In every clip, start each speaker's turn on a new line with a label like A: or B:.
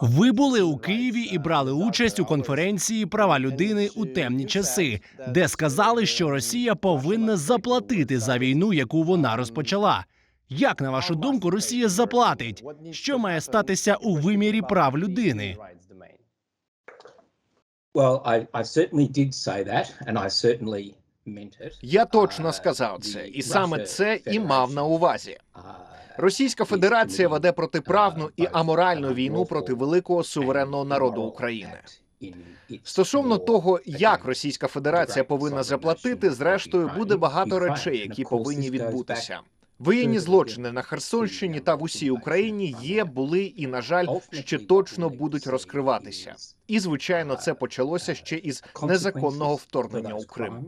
A: Ви були у Києві і брали участь у конференції права людини у темні часи, де сказали, що Росія повинна заплатити за війну, яку вона розпочала. Як на вашу думку, Росія заплатить? Що має статися у вимірі прав людини?
B: Я точно сказав це, і саме це і мав на увазі. Російська Федерація веде протиправну і аморальну війну проти великого суверенного народу України. Стосовно того, як Російська Федерація повинна заплатити, зрештою буде багато речей, які повинні відбутися. Воєнні злочини на Херсонщині та в усій Україні є, були і, на жаль, ще точно будуть розкриватися. І звичайно, це почалося ще із незаконного вторгнення у Крим.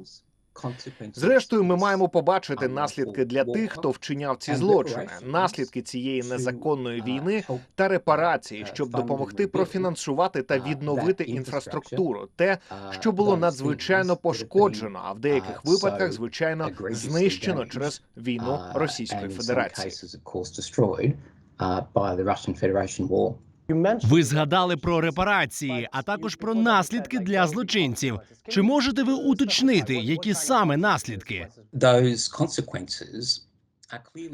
B: Зрештою, ми маємо побачити наслідки для тих, хто вчиняв ці злочини, наслідки цієї незаконної війни та репарації, щоб допомогти профінансувати та відновити інфраструктуру, те, що було надзвичайно пошкоджено, а в деяких випадках, звичайно, знищено через війну Російської Федерації.
A: Ви згадали про репарації, а також про наслідки для злочинців. Чи можете ви уточнити, які саме наслідки?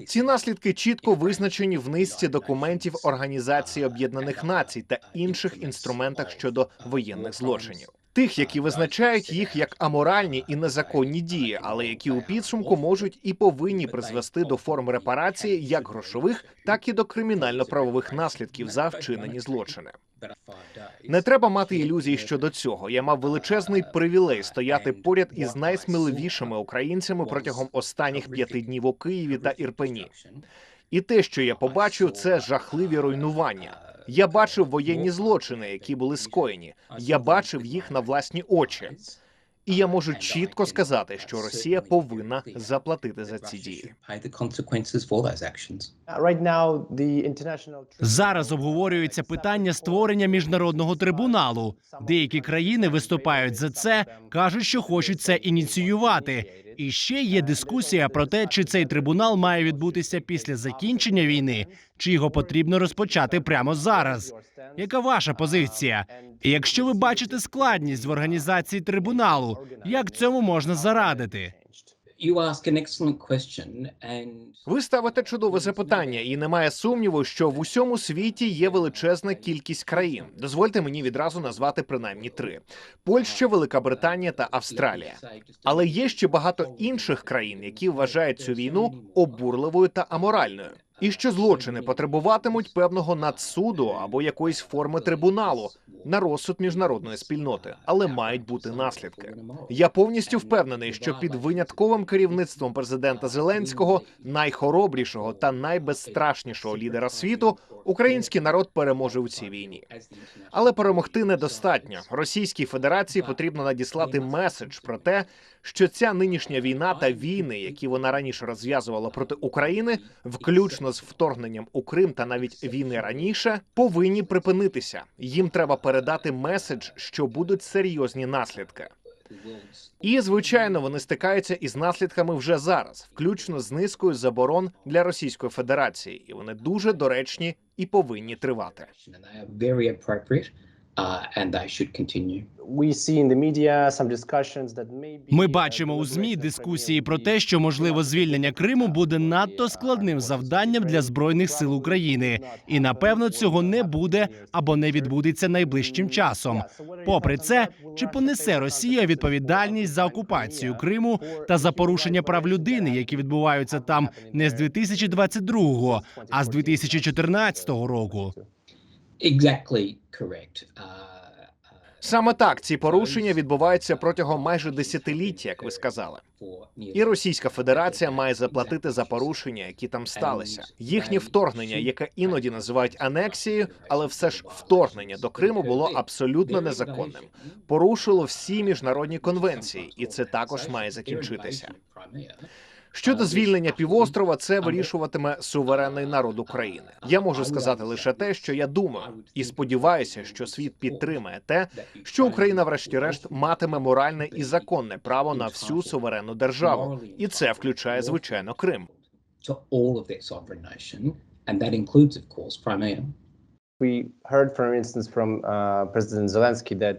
B: Ці наслідки чітко визначені в низці документів Організації Об'єднаних Націй та інших інструментах щодо воєнних злочинів. Тих, які визначають їх як аморальні і незаконні дії, але які у підсумку можуть і повинні призвести до форм репарації як грошових, так і до кримінально-правових наслідків за вчинені злочини. Не треба мати ілюзій щодо цього. Я мав величезний привілей стояти поряд із найсміливішими українцями протягом останніх п'яти днів у Києві та Ірпені. І те, що я побачив, це жахливі руйнування. Я бачив воєнні злочини, які були скоєні. Я бачив їх на власні очі. І я можу чітко сказати, що Росія повинна заплатити за ці дії.
A: Зараз обговорюється питання створення міжнародного трибуналу. Деякі країни виступають за це, кажуть, що хочуть це ініціювати. І ще є дискусія про те, чи цей трибунал має відбутися після закінчення війни, чи його потрібно розпочати прямо зараз. Яка ваша позиція? І якщо ви бачите складність в організації трибуналу, як цьому можна зарадити?
B: Ви ставите чудове запитання, і немає сумніву, що в усьому світі є величезна кількість країн. Дозвольте мені відразу назвати принаймні три: Польща, Велика Британія та Австралія. Але є ще багато інших країн, які вважають цю війну обурливою та аморальною. І що злочини потребуватимуть певного надсуду або якоїсь форми трибуналу на розсуд міжнародної спільноти, але мають бути наслідки. Я повністю впевнений, що під винятковим керівництвом президента Зеленського, найхоробрішого та найбезстрашнішого лідера світу, український народ переможе у цій війні. Але перемогти недостатньо. Російській Федерації потрібно надіслати меседж про те, що ця нинішня війна та війни, які вона раніше розв'язувала проти України, включно з вторгненням у Крим та навіть війни раніше, повинні припинитися. Їм треба передати меседж, що будуть серйозні наслідки. І звичайно, вони стикаються із наслідками вже зараз, включно з низкою заборон для Російської Федерації, і вони дуже доречні і повинні тривати.
C: And uh, and they should continue.
D: we see in the media some discussions that maybe
A: Ми бачимо у змі дискусії про те, що можливо звільнення Криму буде надто складним завданням для збройних сил України, і напевно цього не буде або не відбудеться найближчим часом. Попри це, чи понесе Росія відповідальність за окупацію Криму та за порушення прав людини, які відбуваються там не з 2022, а з 2014 року?
C: Exactly correct. Uh,
B: Саме так ці порушення відбуваються протягом майже десятиліття, як ви сказали. І Російська Федерація має заплатити за порушення, які там сталися. Їхнє вторгнення, яке іноді називають анексією, але все ж вторгнення до Криму було абсолютно незаконним. Порушило всі міжнародні конвенції, і це також має закінчитися. Щодо звільнення півострова, це вирішуватиме суверенний народ України. Я можу сказати лише те, що я думаю, і сподіваюся, що світ підтримає те, що Україна, врешті-решт, матиме моральне і законне право на всю суверенну державу, і це включає звичайно Крим.
C: to all of their sovereign nation, and that includes, of course, Crimea.
D: We heard, for instance, from uh, President Zelensky that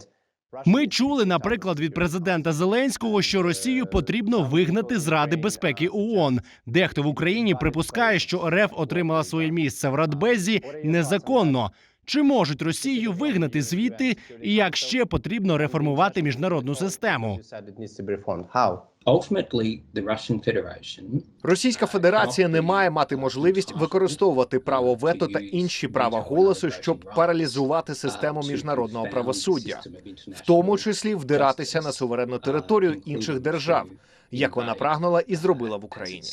A: Ми чули, наприклад, від президента Зеленського, що Росію потрібно вигнати з Ради безпеки ООН. Дехто в Україні припускає, що РФ отримала своє місце в Радбезі незаконно. Чи можуть Росію вигнати звідти, і як ще потрібно реформувати міжнародну систему?
B: Російська Федерація не має мати можливість використовувати право вето та інші права голосу, щоб паралізувати систему міжнародного правосуддя, в тому числі вдиратися на суверенну територію інших держав, як вона прагнула і зробила в Україні.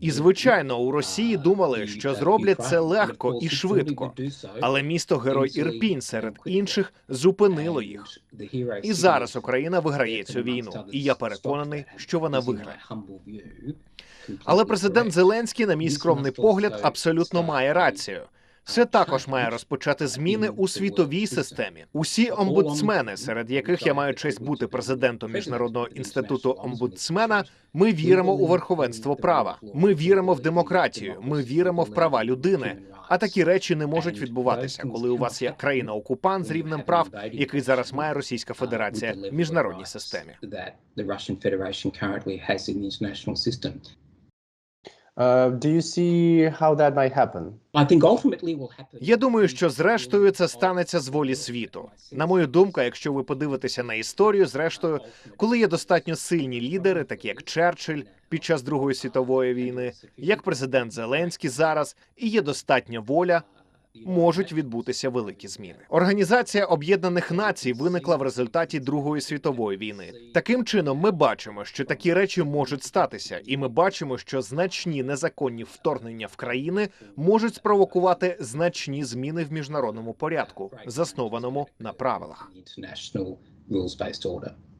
B: І звичайно, у Росії думали, що зроблять це легко і швидко, але місто Герой Ірпінь серед інших зупинило їх. І зараз Україна виграє цю війну, і я переконаний, що вона виграє. Але президент Зеленський, на мій скромний погляд, абсолютно має рацію. Це також має розпочати зміни у світовій системі. Усі омбудсмени, серед яких я маю честь бути президентом міжнародного інституту омбудсмена, ми віримо у верховенство права. Ми віримо в демократію. Ми віримо в права людини. А такі речі не можуть відбуватися, коли у вас є країна-окупант з рівнем прав, який зараз має Російська Федерація в міжнародній системі. Я думаю, що зрештою це станеться з волі світу. На мою думку, якщо ви подивитеся на історію, зрештою, коли є достатньо сильні лідери, такі як Черчилль під час Другої світової війни, як президент Зеленський зараз, і є достатня воля. Можуть відбутися великі зміни. Організація Об'єднаних Націй виникла в результаті Другої світової війни. Таким чином, ми бачимо, що такі речі можуть статися, і ми бачимо, що значні незаконні вторгнення в країни можуть спровокувати значні зміни в міжнародному порядку, заснованому на правилах.